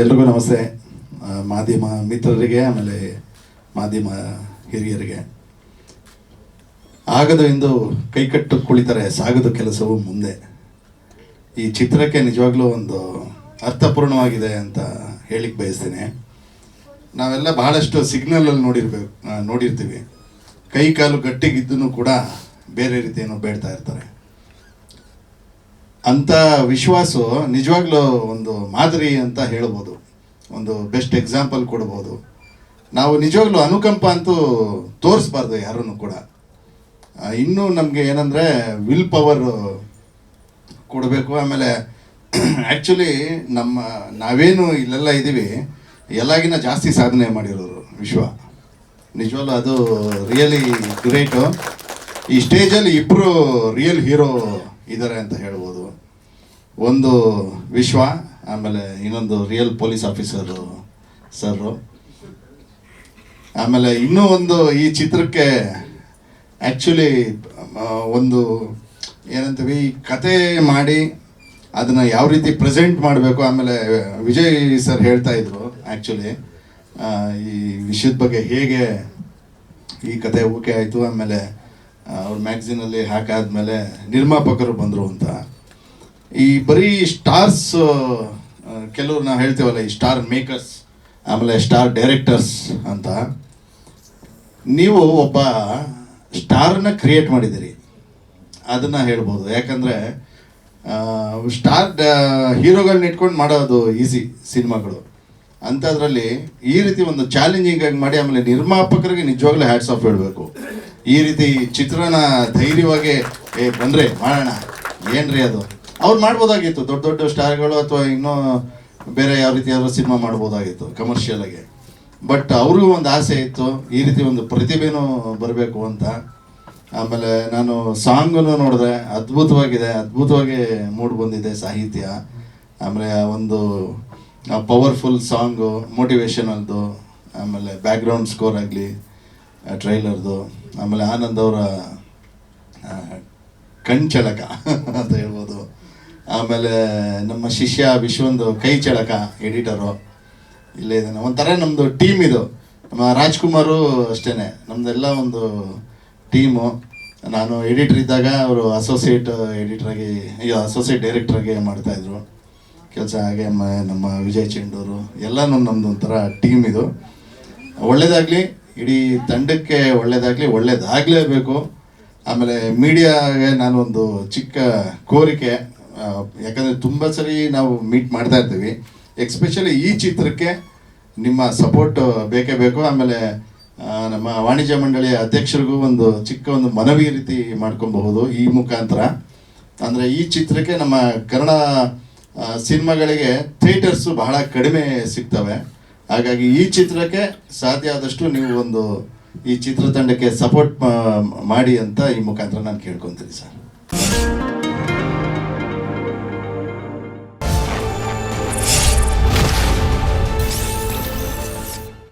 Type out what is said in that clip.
ಎಲ್ರಿಗೂ ನಮಸ್ತೆ. ಮಾಧ್ಯಮ ಮಿತ್ರರಿಗೆ, ಆಮೇಲೆ ಮಾಧ್ಯಮ ಹಿರಿಯರಿಗೆ. ಆಗದು ಎಂದು ಕೈಕಟ್ಟು ಕುಳಿತರೆ, ಸಾಗದು ಕೆಲಸವು ಮುಂದೆ. ಈ ಚಿತ್ರಕ್ಕೆ ನಿಜವಾಗ್ಲೂ ಒಂದು ಅರ್ಥಪೂರ್ಣವಾಗಿದೆ ಅಂತ ಹೇಳಿಕ್ ಬಯಸ್ತೀನಿ. ನಾವೆಲ್ಲ ಬಹಳಷ್ಟು ಸಿಗ್ನಲಲ್ಲಿ ನೋಡಿರ್ಬೇಕು ನೋಡಿರ್ತೀವಿ. ಕೈ ಕಾಲು ಗಟ್ಟಿಗಿದ್ದೂ ಕೂಡ ಬೇರೆ ರೀತಿಯನ್ನು ಬೇಡ್ತಾ ಇರ್ತಾರೆ. ಅಂತ ವಿಶ್ವಾಸ ನಿಜವಾಗ್ಲೂ ಒಂದು ಮಾದರಿ ಅಂತ ಹೇಳ್ಬೋದು. ಒಂದು ಬೆಸ್ಟ್ ಎಕ್ಸಾಂಪಲ್ ಕೊಡ್ಬೋದು. ನಾವು ನಿಜವಾಗ್ಲೂ ಅನುಕಂಪ ಅಂತೂ ತೋರಿಸ್ಬಾರ್ದು ಯಾರನ್ನು ಕೂಡ. ಇನ್ನೂ ನಮಗೆ ಏನಂದರೆ ವಿಲ್ ಪವರ್ ಕೊಡಬೇಕು. ಆಮೇಲೆ ಆ್ಯಕ್ಚುಲಿ ನಮ್ಮ ನಾವೇನು ಇಲ್ಲೆಲ್ಲ ಇದ್ದೀವಿ ಎಲ್ಲಾಗಿನ ಜಾಸ್ತಿ ಸಾಧನೆ ಮಾಡಿರೋರು ವಿಶ್ವ. ನಿಜವಾಗ್ಲೂ ಅದು ರಿಯಲಿ ಗ್ರೇಟು. ಈ ಸ್ಟೇಜಲ್ಲಿ ಇಬ್ಬರು ರಿಯಲ್ ಹೀರೋ ಇದ್ದಾರೆ ಅಂತ ಹೇಳ್ಬೋದು. ಒಂದು ವಿಶ್ವ, ಆಮೇಲೆ ಇನ್ನೊಂದು ರಿಯಲ್ ಪೊಲೀಸ್ ಆಫೀಸರು ಸರ್ರು. ಆಮೇಲೆ ಇನ್ನೂ ಒಂದು ಈ ಚಿತ್ರಕ್ಕೆ ಆ್ಯಕ್ಚುಲಿ ಒಂದು ಏನಂತೀವಿ, ಕತೆ ಮಾಡಿ ಅದನ್ನು ಯಾವ ರೀತಿ ಪ್ರೆಸೆಂಟ್ ಮಾಡಬೇಕು, ಆಮೇಲೆ ವಿಜಯ್ ಸರ್ ಹೇಳ್ತಾ ಇದ್ರು ಆ್ಯಕ್ಚುಲಿ ಈ ವಿಷಯದ ಬಗ್ಗೆ ಹೇಗೆ ಈ ಕತೆ ಓಕೆ ಆಯಿತು, ಆಮೇಲೆ ಅವ್ರ ಮ್ಯಾಗ್ಝಿನಲ್ಲಿ ಹಾಕಾದ್ಮೇಲೆ ನಿರ್ಮಾಪಕರು ಬಂದರು ಅಂತ. ಈ ಬರೀ ಸ್ಟಾರ್ಸ್ ಕೆಲವರು ನಾವು ಹೇಳ್ತೀವಲ್ಲ, ಈ ಸ್ಟಾರ್ ಮೇಕರ್ಸ್ ಆಮೇಲೆ ಸ್ಟಾರ್ ಡೈರೆಕ್ಟರ್ಸ್ ಅಂತ. ನೀವು ಒಬ್ಬ ಸ್ಟಾರ್ನ ಕ್ರಿಯೇಟ್ ಮಾಡಿದ್ದೀರಿ. ಅದನ್ನ ಹೇಳ್ಬೋದು. ಯಾಕಂದ್ರೆ ಸ್ಟಾರ್ ಹೀರೋಗಳನ್ನ ಇಟ್ಕೊಂಡು ಮಾಡೋದು ಈಸಿ ಸಿನಿಮಾಗಳು. ಅಂಥದ್ರಲ್ಲಿ ಈ ರೀತಿ ಒಂದು ಚಾಲೆಂಜಿಂಗ್ ಆಗಿ ಮಾಡಿ, ಆಮೇಲೆ ನಿರ್ಮಾಪಕರಿಗೆ ನಿಜವಾಗ್ಲೂ ಹ್ಯಾಟ್ಸ್ ಆಫ್ ಹೇಳಬೇಕು. ಈ ರೀತಿ ಚಿತ್ರನ ಧೈರ್ಯವಾಗಿ, ಏ, ಬಂದ್ರೆ ಮಾಡೋಣ. ಏನ್ರಿ ಅದು? ಅವ್ರು ಮಾಡ್ಬೋದಾಗಿತ್ತು. ದೊಡ್ಡ ದೊಡ್ಡ ಸ್ಟಾರ್ಗಳು ಅಥವಾ ಇನ್ನೂ ಬೇರೆ ಯಾವ ರೀತಿ ಯಾವ್ದಾದ್ರು ಸಿನಿಮಾ ಮಾಡ್ಬೋದಾಗಿತ್ತು ಕಮರ್ಷಿಯಲ್ ಆಗಿ. ಬಟ್ ಅವ್ರಿಗೂ ಒಂದು ಆಸೆ ಇತ್ತು, ಈ ರೀತಿ ಒಂದು ಪ್ರತಿಭೆನೂ ಬರಬೇಕು ಅಂತ. ಆಮೇಲೆ ನಾನು ಸಾಂಗನ್ನು ನೋಡಿದೆ ಅದ್ಭುತವಾಗಿದೆ, ಅದ್ಭುತವಾಗಿ ಮೂಡ್ ಬಂದಿದೆ ಸಾಹಿತ್ಯ. ಆಮೇಲೆ ಒಂದು ಪವರ್ಫುಲ್ ಸಾಂಗು ಮೋಟಿವೇಶನಲ್ದು ಆಮೇಲೆ ಬ್ಯಾಕ್ಗ್ರೌಂಡ್ ಸ್ಕೋರ್ ಆಗಲಿ ಟ್ರೈಲರ್ದು. ಆಮೇಲೆ ಆನಂದ್ ಅವರ ಕಣ್ಚಳಕ ಅಂತ ಹೇಳ್ಬೋದು. ಆಮೇಲೆ ನಮ್ಮ ಶಿಷ್ಯ ವಿಶ್ವಂದು ಕೈ ಚಳಕ ಎಡಿಟರು. ಇಲ್ಲೇ ಇದ್ದಾನೆ ಒಂಥರ ನಮ್ಮದು ಟೀಮ್ ಇದು. ನಮ್ಮ ರಾಜ್ಕುಮಾರು ಅಷ್ಟೇ ನಮ್ಮದೆಲ್ಲ ಒಂದು ಟೀಮು. ನಾನು ಎಡಿಟರ್ ಇದ್ದಾಗ ಅವರು ಅಸೋಸಿಯೇಟ್ ಎಡಿಟ್ರಾಗಿ ಈಗ ಅಸೋಸಿಯೇಟ್ ಡೈರೆಕ್ಟ್ರಾಗಿ ಮಾಡ್ತಾಯಿದ್ರು ಕೆಲಸ ಹಾಗೆ ನಮ್ಮ ವಿಜಯ್ ಚೆಂಡೂರು. ಎಲ್ಲನೂ ನಮ್ಮದು ಒಂಥರ ಟೀಮ್ ಇದು. ಒಳ್ಳೇದಾಗಲಿ. ಇಡೀ ತಂಡಕ್ಕೆ ಒಳ್ಳೇದಾಗಲಿ, ಒಳ್ಳೇದಾಗಲೇಬೇಕು. ಆಮೇಲೆ ಮೀಡಿಯಾಗೆ ನಾನೊಂದು ಚಿಕ್ಕ ಕೋರಿಕೆ ಯಾಕಂದರೆ ತುಂಬ ಸರಿ ನಾವು ಮೀಟ್ ಮಾಡ್ತಾ ಇರ್ತೀವಿ. ಎಕ್ಸ್ಪೆಷಲಿ ಈ ಚಿತ್ರಕ್ಕೆ ನಿಮ್ಮ ಸಪೋರ್ಟ್ ಬೇಕೇ ಬೇಕು. ಆಮೇಲೆ ನಮ್ಮ ವಾಣಿಜ್ಯ ಮಂಡಳಿಯ ಅಧ್ಯಕ್ಷರಿಗೂ ಒಂದು ಚಿಕ್ಕ ಒಂದು ಮನವಿ ರೀತಿ ಮಾಡ್ಕೊಬಹುದು ಈ ಮುಖಾಂತರ. ಅಂದರೆ ಈ ಚಿತ್ರಕ್ಕೆ ನಮ್ಮ ಕನ್ನಡ ಸಿನಿಮಾಗಳಿಗೆ ಥಿಯೇಟರ್ಸು ಬಹಳ ಕಡಿಮೆ ಸಿಗ್ತವೆ. ಹಾಗಾಗಿ ಈ ಚಿತ್ರಕ್ಕೆ ಸಾಧ್ಯ ಆದಷ್ಟು ನೀವು ಒಂದು ಈ ಚಿತ್ರತಂಡಕ್ಕೆ ಸಪೋರ್ಟ್ ಮಾಡಿ ಅಂತ ಈ ಮುಖಾಂತರ ನಾನು ಕೇಳ್ಕೊತೀನಿ ಸರ್.